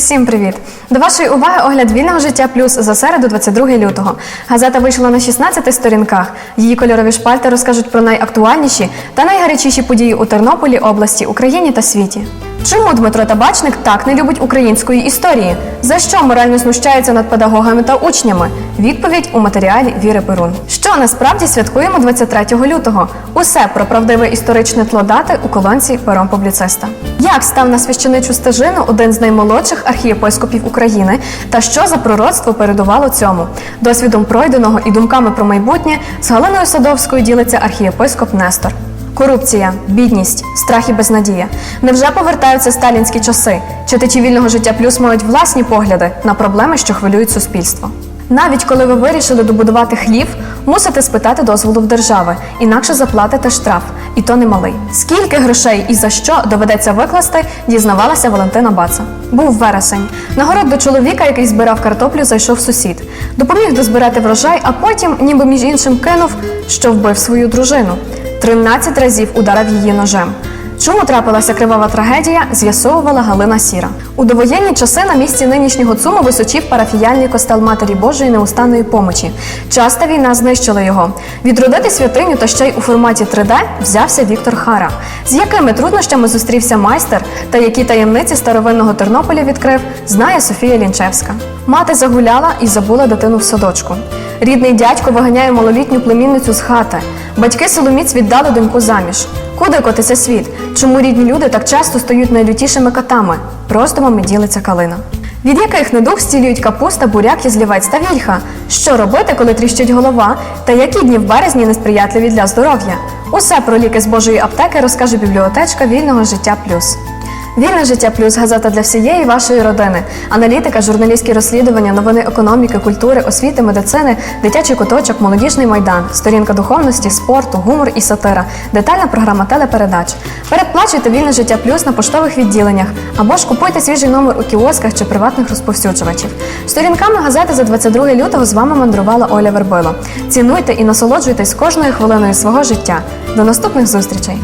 Усім привіт! До вашої уваги огляд вільного життя плюс за середу, 22 лютого. Газета вийшла на 16 сторінках. Її кольорові шпальти розкажуть про найактуальніші та найгарячіші події у Тернополі, області, Україні та світі. Чому Дмитро Табачник так не любить української історії? За що морально знущається над педагогами та учнями? Відповідь у матеріалі Віри Перун. Що насправді святкуємо 23 лютого? Усе про правдиве історичне тло дати у колонці пером публіциста. Як став на священичу стежину один з наймолодших архієпископів України та що за пророцтво передувало цьому? Досвідом пройденого і думками про майбутнє з Галиною Садовською ділиться архієпископ Нестор. Корупція, бідність, страх і безнадія. Невже повертаються сталінські часи? Читачі вільного життя плюс мають власні погляди на проблеми, що хвилюють суспільство. Навіть коли ви вирішили добудувати хлів, мусите спитати дозволу в держави, інакше заплатите штраф, і то немалий. Скільки грошей і за що доведеться викласти, дізнавалася Валентина Баца. Був вересень. На город до чоловіка, який збирав картоплю, зайшов сусід. Допоміг дозбирати врожай, а потім, ніби між іншим, кинув, що вбив свою дружину. 13 разів ударив її ножем. Чому трапилася кривава трагедія, з'ясовувала Галина Сіра. У довоєнні часи на місці нинішнього ЦУМу височів парафіяльний костел Матері Божої неустанної помочі. Часта війна знищила його. Відродити святиню та ще й у форматі 3D взявся Віктор Хара. З якими труднощами зустрівся майстер та які таємниці старовинного Тернополя відкрив, знає Софія Лінчевська. Мати загуляла і забула дитину в садочку. Рідний дядько виганяє малолітню племінницю з хати. Батьки Соломіць віддали доньку заміж. Куди котиться світ? Чому рідні люди так часто стають найлютішими котами? Роздумами ділиться калина. Від яких недуг стілюють капуста, буряк, язлівець та вільха? Що робити, коли тріщить голова? Та які дні в березні несприятливі для здоров'я? Усе про ліки з Божої аптеки розкаже бібліотечка вільного життя плюс. Вільне життя плюс газета для всієї вашої родини. Аналітика, журналістські розслідування, новини економіки, культури, освіти, медицини, дитячий куточок, молодіжний майдан, сторінка духовності, спорту, гумор і сатира, детальна програма телепередач. Передплачуйте вільне життя плюс на поштових відділеннях або ж купуйте свіжий номер у кіосках чи приватних розповсюджувачів. Сторінками газети за 22 лютого з вами мандрувала Оля Вербило. Цінуйте і насолоджуйтесь кожною хвилиною свого життя. До наступних зустрічей!